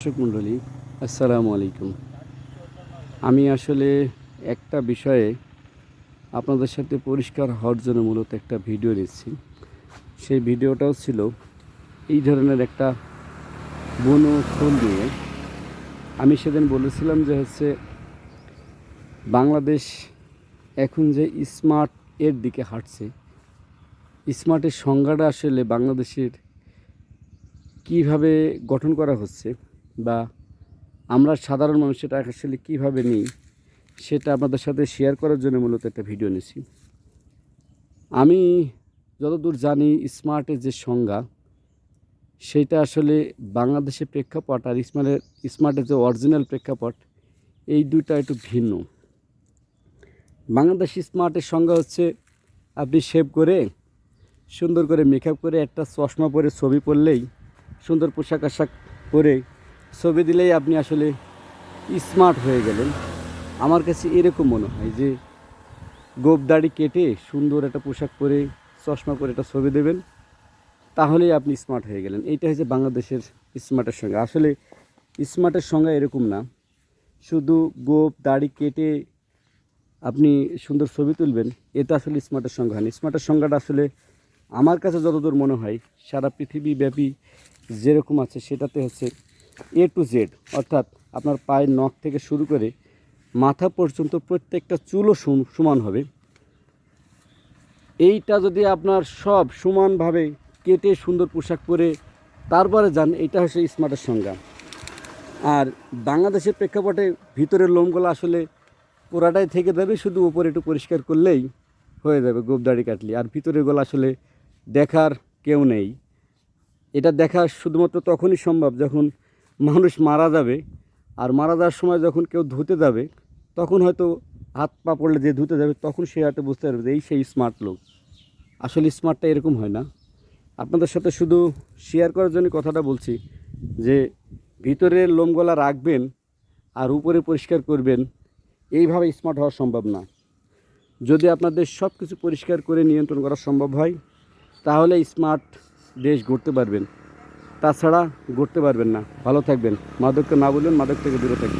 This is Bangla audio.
দর্শক মণ্ডলী, আসসালামু আলাইকুম। আমি আসলে একটা বিষয়ে আপনাদের সাথে পরিষ্কার হওয়ার জন্য মূলত একটা ভিডিও নিচ্ছি। সেই ভিডিওটাও ছিল এই ধরনের একটা বন ফুল নিয়ে আমি সেদিন বলেছিলাম যে হচ্ছে বাংলাদেশ এখন যে স্মার্ট এর দিকে হাঁটছে, স্মার্টের সংজ্ঞাটা আসলে বাংলাদেশের কীভাবে গঠন করা হচ্ছে বা আমরা সাধারণ মানুষ সেটা আসলে কীভাবে নিই, সেটা আপনাদের সাথে শেয়ার করার জন্য মূলত একটা ভিডিও নিয়েছি আমি যতদূর জানি স্মার্টের যে সংজ্ঞা, সেটা আসলে বাংলাদেশের প্রেক্ষাপট আর স্মার্টের স্মার্টের যে অরিজিনাল প্রেক্ষাপট, এই দুইটা একটু ভিন্ন। বাংলাদেশ স্মার্টের সংজ্ঞা হচ্ছে, আপনি শেভ করে, সুন্দর করে মেকআপ করে একটা চশমা পরে ছবি পরলেই, সুন্দর পোশাক আশাক পরে ছবি দিলেই আপনি আসলে স্মার্ট হয়ে গেলেন। আমার কাছে এরকম মনে হয় যে, গোপ দাড়ি কেটে সুন্দর একটা পোশাক পরে, চশমা পরে একটা ছবি দেবেন, তাহলেই আপনি স্মার্ট হয়ে গেলেন। এইটা হচ্ছে বাংলাদেশের স্মার্টের সঙ্গে। আসলে স্মার্টের সঙ্গে এরকম না। শুধু গোপ দাড়ি কেটে আপনি সুন্দর ছবি তুলবেন, এটা আসলে স্মার্টের সংজ্ঞা হয় স্মার্টের সংজ্ঞাটা আসলে আমার কাছে যতদূর মনে হয়, সারা পৃথিবীব্যাপী যেরকম আছে, সেটাতে হচ্ছে এ টু জেড অর্থাৎ আপনার পায়ের নখ থেকে শুরু করে মাথা পর্যন্ত প্রত্যেকটা চুলও সম- সমান হবে। এইটা যদি আপনার সব সমানভাবে কেটে সুন্দর পোশাক পরে তারপরে যান এইটা হচ্ছে স্মার্টের সংজ্ঞা। আর বাংলাদেশের প্রেক্ষাপটে ভিতরের লোমগুলো আসলে পুরাটাই থেকে যাবে, শুধু উপরে একটু পরিষ্কার করলেই হয়ে যাবে গোপ দাড়ি কাটলি। আর ভিতরের গলা আসলে দেখার কেউ নেই। এটা দেখা শুধুমাত্র তখনই সম্ভব যখন মানুষ মারা যাবে আর মারা যাওয়ার সময় যখন কেউ ধুতে যাবে, তখন হয়তো হাত পা পড়লে যে ধুতে যাবে, তখন সে হয়তো বুঝতে পারবে যে এই সেই স্মার্ট লোক। আসলে স্মার্টটা এরকম হয় না। আপনাদের সাথে শুধু শেয়ার করার জন্য কথাটা বলছি যে ভিতরের লোমগলা রাখবেন আর উপরে পরিষ্কার করবেন, এইভাবে স্মার্ট হওয়া সম্ভব না। যদি আপনাদের সব কিছু পরিষ্কার করে নিয়ন্ত্রণ করা সম্ভব হয়, তাহলে স্মার্ট দেশ গড়তে পারবেন। তাছাড়া ঘুরতে পারবেন না। ভালো থাকবেন। মাদককে না বলবেন মাদক থেকে দূরে থাকবেন।